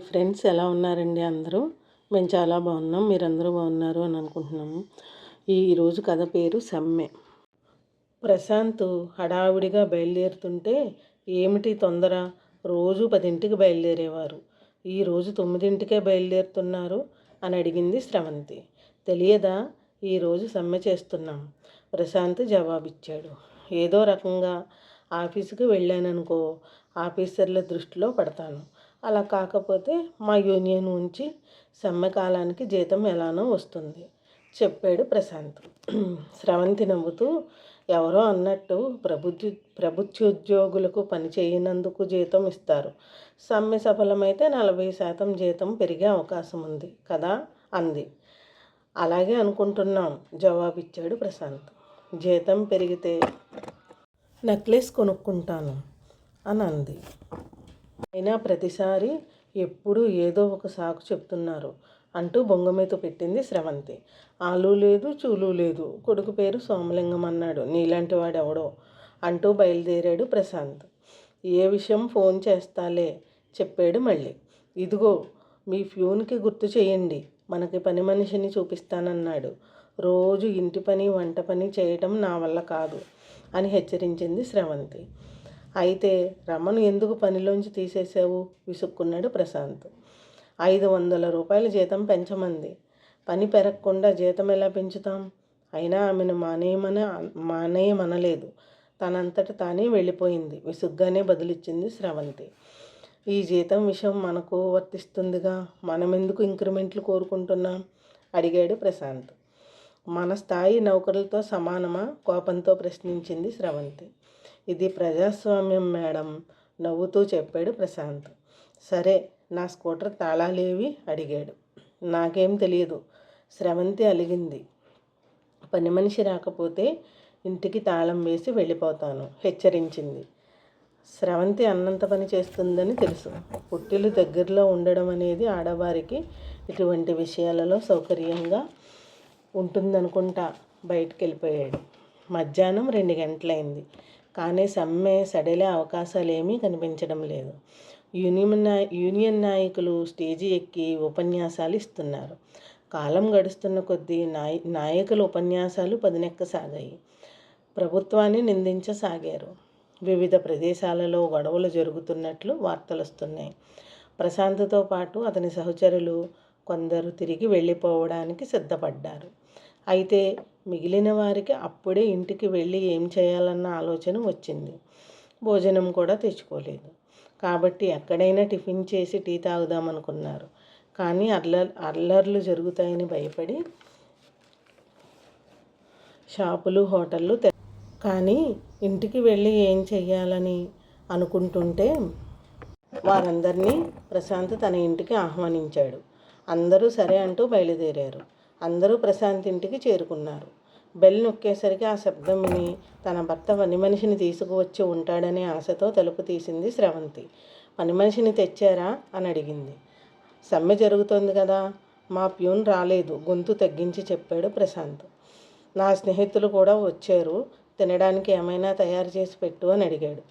Friends ఎలా ఉన్నారండి అందరూ? మేము చాలా బాగున్నాం మీరందరూ బాగున్నారు అని అనుకుంటున్నాము ఈరోజు కథ పేరు సమ్మె. ప్రశాంత్ హడావిడిగా బయలుదేరుతుంటే ఏమిటి తొందర? రోజు పదింటికి బయలుదేరేవారు. ఈరోజు తొమ్మిదింటికే బయలుదేరుతున్నారు అని అడిగింది శ్రవంతి తెలియదా? ఈరోజు సమ్మె చేస్తున్నాం. ప్రశాంత్ జవాబిచ్చాడు. ఏదో రకంగా ఆఫీసుకు వెళ్ళాననుకో ఆఫీసర్ల దృష్టిలో పడతాను. అలా కాకపోతే మా యూనియన్ ఉంచి సమ్మెకాలానికి జీతం ఎలానో వస్తుంది చెప్పాడు ప్రశాంత్. స్రవంతి నవ్వుతూ ఎవరో అన్నట్టు ప్రభుత్వ ప్రభుత్వోద్యోగులకు పని చేయనందుకు జీతం ఇస్తారు. సమ్మె సఫలమైతే నలభై శాతం జీతం పెరిగే అవకాశం ఉంది కదా అంది. అలాగే అనుకుంటున్నాం జవాబిచ్చాడు ప్రశాంత్. జీతం పెరిగితే నెక్లెస్ కొనుక్కుంటాను అని అంది. అయినా ప్రతిసారి ఎప్పుడు ఏదో ఒక సాకు చెప్తున్నారు అంటూ బొంగమీత పెట్టింది స్రవంతి. ఆలు లేదు చూలు లేదు కొడుకు పేరు సోమలింగం అన్నాడు. నీలాంటి వాడెవడో అంటూ బయలుదేరాడు ప్రశాంత్. ఏ విషయం ఫోన్ చేస్తాలే చెప్పాడు మళ్ళీ. ఇదిగో మీ ఫ్యూన్కి గుర్తు చేయండి. మనకి పని మనిషిని చూపిస్తానన్నాడు. రోజు ఇంటి పని వంట పని చేయటం నా వల్ల కాదు అని హెచ్చరించింది స్రవంతి. అయితే రమను ఎందుకు పనిలోంచి తీసేసావు విసుక్కున్నాడు ప్రశాంత్. ఐదు వందల రూపాయల జీతం పెంచమంది. పని పెరగకుండా జీతం ఎలా పెంచుతాం? అయినా ఆమెను మానేయమని మానేయమనలేదు. తనంతట తానే వెళ్ళిపోయింది. విసుగ్గానే బదులిచ్చింది శ్రవంతి ఈ జీతం విషయం మనకు వర్తిస్తుందిగా? మనం ఎందుకు ఇంక్రిమెంట్లు కోరుకుంటున్నాం? అడిగాడు ప్రశాంత్. మన స్థాయి నౌకరులతో సమానమా? కోపంతో ప్రశ్నించింది శ్రవంతి ఇది ప్రజాస్వామ్యం మేడం నవ్వుతూ చెప్పాడు ప్రశాంత్. సరే నా స్కూటర్ తాళాలేవి? అడిగాడు. నాకేం తెలియదు స్రవంతి అలిగింది. పని మనిషి రాకపోతే ఇంటికి తాళం వేసి వెళ్ళిపోతాను హెచ్చరించింది. స్రవంతి అన్నంత పని చేస్తుందని తెలుసు. పుట్టిలు దగ్గరలో ఉండడం అనేది ఆడవారికి ఇటువంటి విషయాలలో సౌకర్యంగా ఉంటుందనుకుంటా బయటికి వెళ్ళిపోయాడు మధ్యాహ్నం రెండు గంటలైంది. కానీ సమ్మె సడలే అవకాశాలు ఏమీ కనిపించడం లేదు. యూనియన్ యూనియన్ నాయకులు స్టేజీ ఎక్కి ఉపన్యాసాలు ఇస్తున్నారు. కాలం గడుస్తున్న కొద్దీ నాయ నాయకుల ఉపన్యాసాలు పదునెక్కసాగాయి ప్రభుత్వాన్ని నిందించసాగారు. వివిధ ప్రదేశాలలో గొడవలు జరుగుతున్నట్లు వార్తలు వస్తున్నాయి. ప్రశాంత్తో పాటు అతని సహచరులు కొందరు తిరిగి వెళ్ళిపోవడానికి సిద్ధపడ్డారు. అయితే మిగిలిన వారికి అప్పుడే ఇంటికి వెళ్ళి ఏం చేయాలన్న ఆలోచన వచ్చింది. భోజనం కూడా తెచ్చుకోలేదు. కాబట్టి ఎక్కడైనా టిఫిన్ చేసి టీ తాగుదామనుకున్నారు. కానీ అల్లర్ అల్లర్లు జరుగుతాయని భయపడి షాపులు హోటళ్ళు కానీ ఇంటికి వెళ్ళి ఏం చెయ్యాలని అనుకుంటుంటే వారందరినీ ప్రశాంత్ తన ఇంటికి ఆహ్వానించాడు. అందరూ సరే అంటూ బయలుదేరారు. అందరూ ప్రశాంత్ ఇంటికి చేరుకున్నారు. బెల్ నొక్కేసరికి ఆ శబ్దం విని తన భర్త పని మనిషిని తీసుకువచ్చి ఉంటాడనే ఆశతో తలుపు తీసింది శ్రవంతి. పని మనిషిని తెచ్చారా? అని అడిగింది. సమ్మె జరుగుతోంది కదా మా ప్యూన్ రాలేదు గొంతు తగ్గించి చెప్పాడు ప్రశాంత్. నా స్నేహితులు కూడా వచ్చారు తినడానికి ఏమైనా తయారు చేసి పెట్టు అని అడిగాడు.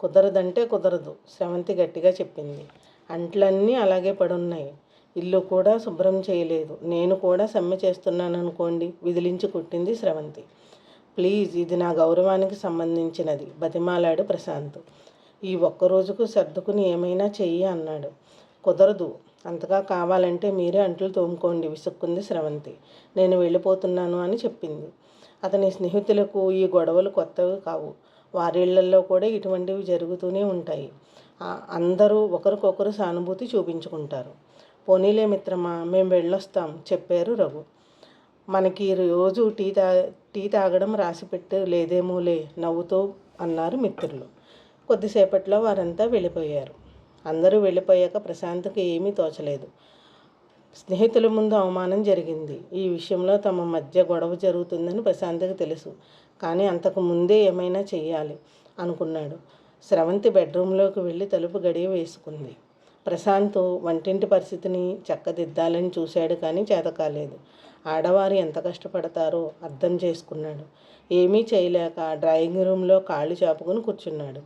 కుదరదంటే కుదరదు శ్రవంతి గట్టిగా చెప్పింది. అంట్లన్నీ అలాగే పడున్నాయి. ఇల్లు కూడా శుభ్రం చేయలేదు. నేను కూడా సమ్మె చేస్తున్నాను అనుకోండి విదిలించి కొట్టింది స్రవంతి. ప్లీజ్ ఇది నా గౌరవానికి సంబంధించినది బతిమాలాడు ప్రశాంత్. ఈ ఒక్కరోజుకు సర్దుకుని ఏమైనా చెయ్యి అన్నాడు. కుదరదు అంతగా కావాలంటే మీరే అంట్లు తోముకోండి విసుక్కుంది స్రవంతి. నేను వెళ్ళిపోతున్నాను అని చెప్పింది. అతని స్నేహితులకు ఈ గొడవలు కొత్తవి కావు. వారిళ్ళలో కూడా ఇటువంటివి జరుగుతూనే ఉంటాయి. అందరూ ఒకరికొకరు సానుభూతి చూపించుకుంటారు. పోనీలే మిత్రమా మేము వెళ్ళొస్తాం చెప్పారు రఘు. మనకి రోజు టీ తా టీ తాగడం రాసిపెట్టు లేదేమోలే నవ్వుతూ అన్నారు మిత్రులు. కొద్దిసేపట్లో వారంతా వెళ్ళిపోయారు. అందరూ వెళ్ళిపోయాక ప్రశాంత్కి ఏమీ తోచలేదు. స్నేహితుల ముందు అవమానం జరిగింది. ఈ విషయంలో తమ మధ్య గొడవ జరుగుతుందని ప్రశాంత్కి తెలుసు. కానీ అంతకు ముందే ఏమైనా చెయ్యాలి అనుకున్నాడు. స్రవంతి బెడ్రూమ్లోకి వెళ్ళి తలుపు గడియ వేసుకుంది. ప్రశాంత్ వంటింటి పరిస్థితిని చక్కదిద్దాలని చూశాడు కానీ చేతకాలేదు. ఆడవారు ఎంత కష్టపడతారో అర్థం చేసుకున్నాడు. ఏమీ చేయలేక డ్రాయింగ్ రూమ్లో కాళ్ళు చాపుకుని కూర్చున్నాడు.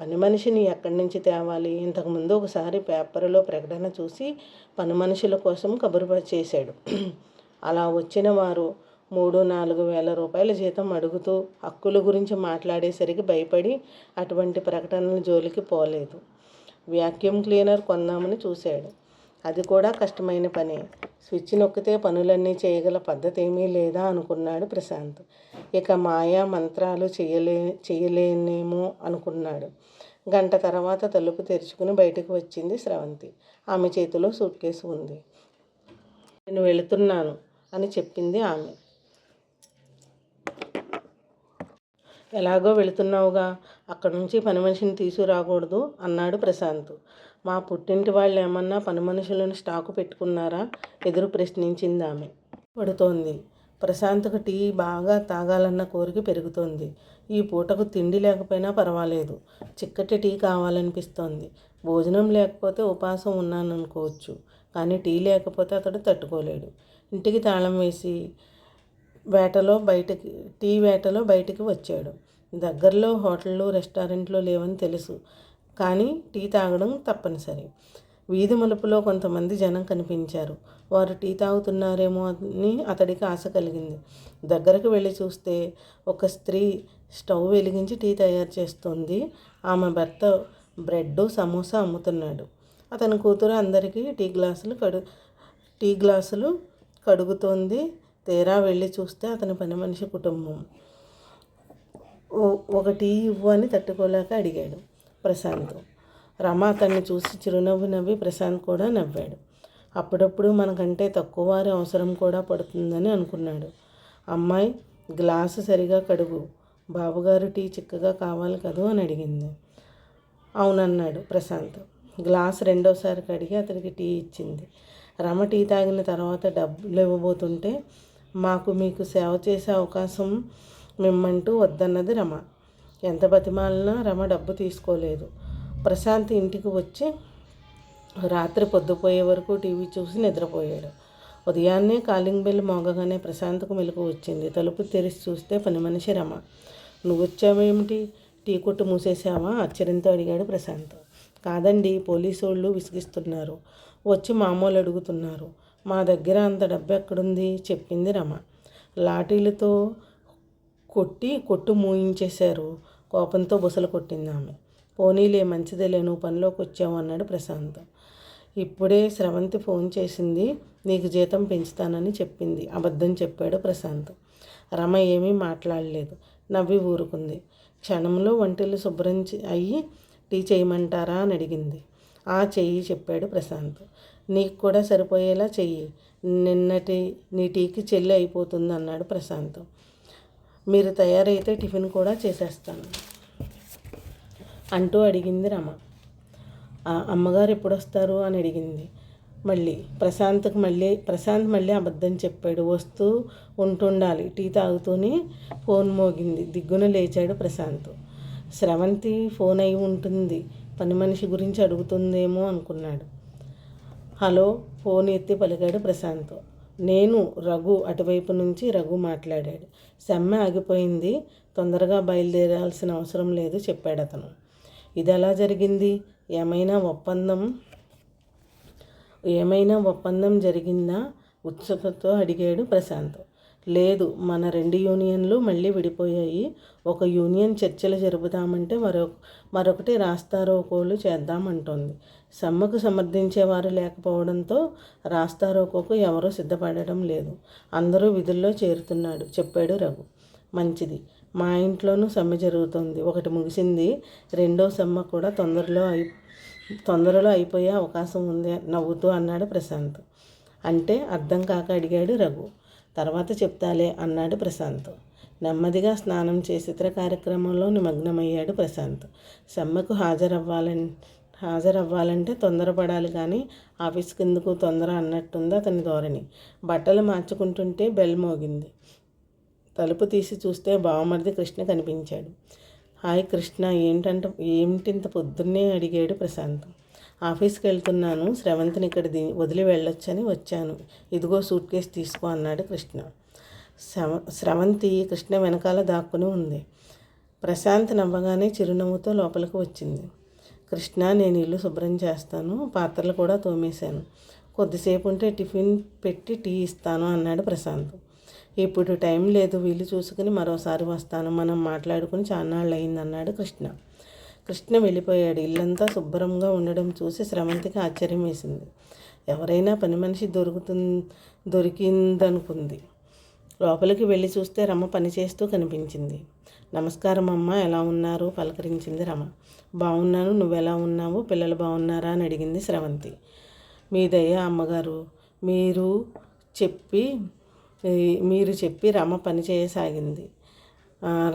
పని మనిషిని ఎక్కడి నుంచి తేవాలి? ఇంతకుముందు ఒకసారి పేపర్లో ప్రకటన చూసి పని మనుషుల కోసం కబురు చేశాడు. అలా వచ్చిన వారు మూడు నాలుగు వేల రూపాయల జీతం అడుగుతూ హక్కుల గురించి మాట్లాడేసరికి భయపడి అటువంటి ప్రకటనల జోలికి పోలేదు. వ్యాక్యూమ్ క్లీనర్ కొందామని చూశాడు. అది కూడా కష్టమైన పని. స్విచ్ నొక్కితే పనులన్నీ చేయగల పద్ధతి ఏమీ లేదా అనుకున్నాడు ప్రశాంత్. ఇక మాయా మంత్రాలు చేయలే చేయలేనేమో అనుకున్నాడు. గంట తర్వాత తలుపు తెరుచుకుని బయటకు వచ్చింది స్రవంతి. ఆమె చేతిలో సూట్ కేసు ఉంది. నేను వెళుతున్నాను అని చెప్పింది ఆమె. ఎలాగో వెళుతున్నావుగా? అక్కడి నుంచి పని మనిషిని తీసుకురాకూడదు అన్నాడు ప్రశాంత్. మా పుట్టింటి వాళ్ళు ఏమన్నా పని మనుషులను స్టాకు పెట్టుకున్నారా? ఎదురు ప్రశ్నించింది ఆమె. పడుతోంది. ప్రశాంత్కు టీ బాగా తాగాలన్న కోరిక పెరుగుతోంది. ఈ పూటకు తిండి లేకపోయినా పర్వాలేదు. చిక్కటి టీ కావాలనిపిస్తోంది. భోజనం లేకపోతే ఉపాసం ఉన్నాననుకోవచ్చు. కానీ టీ లేకపోతే అతడు తట్టుకోలేడు. ఇంటికి తాళం వేసి వేటలో బయటకి టీ వేటలో బయటికి వచ్చాడు. దగ్గరలో హోటళ్ళు రెస్టారెంట్లు లేవని తెలుసు. కానీ టీ తాగడం తప్పనిసరి. వీధి మలుపులో కొంతమంది జనం కనిపించారు. వారు టీ తాగుతున్నారేమో అని అతడికి ఆశ కలిగింది. దగ్గరకు వెళ్ళి చూస్తే ఒక స్త్రీ స్టవ్ వెలిగించి టీ తయారు చేస్తుంది. ఆమె భర్త బ్రెడ్ సమోసా అమ్ముతున్నాడు. అతని కూతురు అందరికీ టీ గ్లాసులు కడు టీ గ్లాసులు కడుగుతోంది. తేరా వెళ్ళి చూస్తే అతని పని మనిషి కుటుంబం. ఒక టీ ఇవ్వు అని తట్టుకోలేక అడిగాడు ప్రశాంత్. రమ అతన్ని చూసి చిరునవ్వు నవ్వి ప్రశాంత్ కూడా నవ్వాడు. అప్పుడప్పుడు మనకంటే తక్కువ వారి అవసరం కూడా పడుతుందని అనుకున్నాడు. అమ్మాయి గ్లాసు సరిగా కడుగు. బాబుగారు టీ చిక్కగా కావాలి కదూ అని అడిగింది. అవునన్నాడు ప్రశాంత్. గ్లాస్ రెండోసారి కడిగి అతనికి టీ ఇచ్చింది. రమ టీ తాగిన తర్వాత డబ్బులు ఇవ్వబోతుంటే మాకు మీకు సేవ చేసే అవకాశం మిమ్మంటూ వద్దన్నది రమ. ఎంత బతిమాలినా రమ డబ్బు తీసుకోలేదు. ప్రశాంత్ ఇంటికి వచ్చి రాత్రి పొద్దుపోయే వరకు టీవీ చూసి నిద్రపోయాడు. ఉదయాన్నే కాలింగ్ బెల్ మోగగానే ప్రశాంత్కు మెలకు వచ్చింది. తలుపు తెరిచి చూస్తే పని మనిషి రమ. నువ్వు వచ్చావేమిటి? టీ కొట్టు మూసేసావా ఆశ్చర్యంతో అడిగాడు ప్రశాంత్. కాదండి పోలీసు వాళ్ళు విసిగిస్తున్నారు. వచ్చి మామూలు అడుగుతున్నారు. మా దగ్గర అంత డబ్బు ఎక్కడుంది? చెప్పింది రమ. లాఠీలతో కొట్టి కొట్టు మూయించేశారు. కోపంతో బుసలు కొట్టింది ఆమె పోనీలే మంచిదేలే నువ్వు పనిలోకి వచ్చావు అన్నాడు ప్రశాంత్. ఇప్పుడే స్రవంతి ఫోన్ చేసింది నీకు జీతం పెంచుతానని చెప్పింది. అబద్ధం చెప్పాడు ప్రశాంత్. రమ ఏమీ మాట్లాడలేదు. నవ్వి ఊరుకుంది. క్షణంలో వంటలు శుభ్రం అయ్యి టీ చేయమంటారా? అని అడిగింది. ఆ చెయ్యి చెప్పాడు ప్రశాంత్. నీకు కూడా సరిపోయేలా చెయ్యి. నిన్నటి నీ టీకి చెల్లి అయిపోతుంది అన్నాడు ప్రశాంత్. మీరు తయారైతే టిఫిన్ కూడా చేసేస్తాను అంటూ అడిగింది రమ. అమ్మగారు ఎప్పుడు వస్తారు అని అడిగింది మళ్ళీ. ప్రశాంత్కి మళ్ళీ ప్రశాంత్ మళ్ళీ అబద్ధం చెప్పాడు. వస్తూ ఉంటుండాలి. టీ తాగుతూనే ఫోన్ మోగింది. దిగ్గున లేచాడు ప్రశాంత్. స్రవంతి ఫోన్ అయి ఉంటుంది. పని మనిషి గురించి అడుగుతుందేమో అనుకున్నాడు. హలో ఫోన్ ఎత్తి పలికాడు ప్రశాంత్. నేను రఘు అటువైపు నుంచి రఘు మాట్లాడాడు. సెమ్మె ఆగిపోయింది. తొందరగా బయలుదేరాల్సిన అవసరం లేదు చెప్పాడు అతను. ఇది ఎలా జరిగింది? ఏమైనా ఒప్పందం? ఏమైనా ఒప్పందం జరిగిందా? ఉత్సుకతో అడిగాడు ప్రశాంత్. లేదు మన రెండు యూనియన్లు మళ్ళీ విడిపోయాయి. ఒక యూనియన్ చర్చలు జరుపుదామంటే మరొక మరొకటి రాస్తారోకోలు చేద్దామంటోంది. సమ్మకు సమర్థించేవారు లేకపోవడంతో రాస్తారోకోకు ఎవరూ సిద్ధపడడం లేదు. అందరూ విధుల్లో చేరుతున్నాడు చెప్పాడు రఘు. మంచిది. మా ఇంట్లోనూ సమ్మె జరుగుతుంది. ఒకటి ముగిసింది. రెండో సమ్మె కూడా తొందరలో అయి తొందరలో అయిపోయే అవకాశం ఉంది నవ్వుతూ అన్నాడు ప్రశాంత్. అంటే అర్థం కాక అడిగాడు రఘు. తర్వాత చెప్తాలే అన్నాడు ప్రశాంత్. నెమ్మదిగా స్నానం చేసి ఇతర కార్యక్రమంలో నిమగ్నమయ్యాడు ప్రశాంత్. సమ్మెకు హాజరవ్వాలని హాజరవ్వాలంటే తొందరపడాలి కానీ ఆఫీస్ కిందకు తొందర అన్నట్టుంది అతని ధోరణి. బట్టలు మార్చుకుంటుంటే బెల్ మోగింది. తలుపు తీసి చూస్తే బావమరిది కృష్ణ కనిపించాడు. హాయ్ కృష్ణ ఏంటంట ఏమిటింత పొద్దున్నే అడిగాడు ప్రశాంత్. ఆఫీస్కి వెళ్తున్నాను. శ్రవంతిని ఇక్కడ వదిలి వెళ్ళొచ్చని వచ్చాను. ఇదిగో సూట్ కేసు తీసుకో అన్నాడు కృష్ణ. శ్రవ శ్రవంతి కృష్ణ వెనకాల దాక్కుని ఉంది. ప్రశాంత్ నవ్వగానే చిరునవ్వుతో లోపలికి వచ్చింది. కృష్ణ నేను ఇల్లు శుభ్రం చేస్తాను. పాత్రలు కూడా తోమేశాను. కొద్దిసేపు ఉంటే టిఫిన్ పెట్టి టీ ఇస్తాను అన్నాడు ప్రశాంత్. ఇప్పుడు టైం లేదు వీలు చూసుకుని మరోసారి వస్తాను. మనం మాట్లాడుకుని చాన్నాళ్ళు అయిందన్నాడు కృష్ణ. కృష్ణ వెళ్ళిపోయాడు. ఇల్లంతా శుభ్రంగా ఉండడం చూసి స్రవంతికి ఆశ్చర్యం వేసింది ఎవరైనా పని మనిషి దొరుకుతు దొరికిందనుకుంది. లోపలికి వెళ్ళి చూస్తే రమ పనిచేస్తూ కనిపించింది. నమస్కారం అమ్మ ఎలా ఉన్నారు? పలకరించింది రమ. బాగున్నాను నువ్వెలా ఉన్నావు? పిల్లలు బాగున్నారా అని అడిగింది స్రవంతి మీ దయ అమ్మగారు మీరు చెప్పి మీరు చెప్పి రమ పని చేయసాగింది.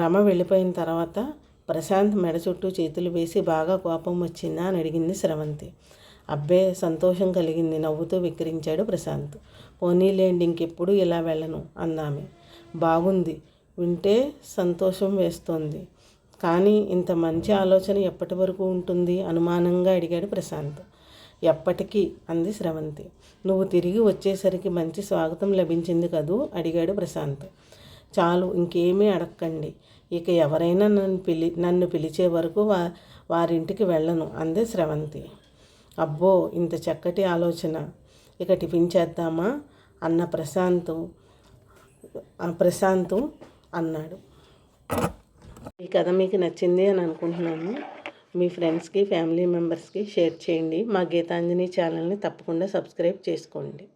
రమ వెళ్ళిపోయిన తర్వాత ప్రశాంత్ మెడ చుట్టూ చేతులు వేసి బాగా కోపం వచ్చిందా అని అడిగింది స్రవంతి అబ్బే సంతోషం కలిగింది నవ్వుతూ విక్రించాడు ప్రశాంత్. పోనీలేండి ఇంకెప్పుడు ఇలా వెళ్ళను అందామె. బాగుంది వింటే సంతోషం వేస్తోంది. కానీ ఇంత మంచి ఆలోచన ఎప్పటి వరకు ఉంటుంది? అనుమానంగా అడిగాడు ప్రశాంత్. ఎప్పటికీ అంది స్రవంతి నువ్వు తిరిగి వచ్చేసరికి మంచి స్వాగతం లభించింది కదూ? అడిగాడు ప్రశాంత్. చాలు ఇంకేమీ అడక్కండి. ఇక ఎవరైనా నన్ను పిలి నన్ను పిలిచే వరకు వా వారింటికి వెళ్ళను అంది స్రవంతి. అబ్బో ఇంత చక్కటి ఆలోచన. ఇక టిఫిన్ చేద్దామా? అన్న ప్రశాంత్ ప్రశాంత్ అన్నాడు. ఈ కథ మీకు నచ్చింది అని అనుకుంటున్నాను. మీ ఫ్రెండ్స్కి ఫ్యామిలీ మెంబర్స్కి షేర్ చేయండి. మా గీతాంజలి ఛానల్ని తప్పకుండా సబ్స్క్రైబ్ చేసుకోండి.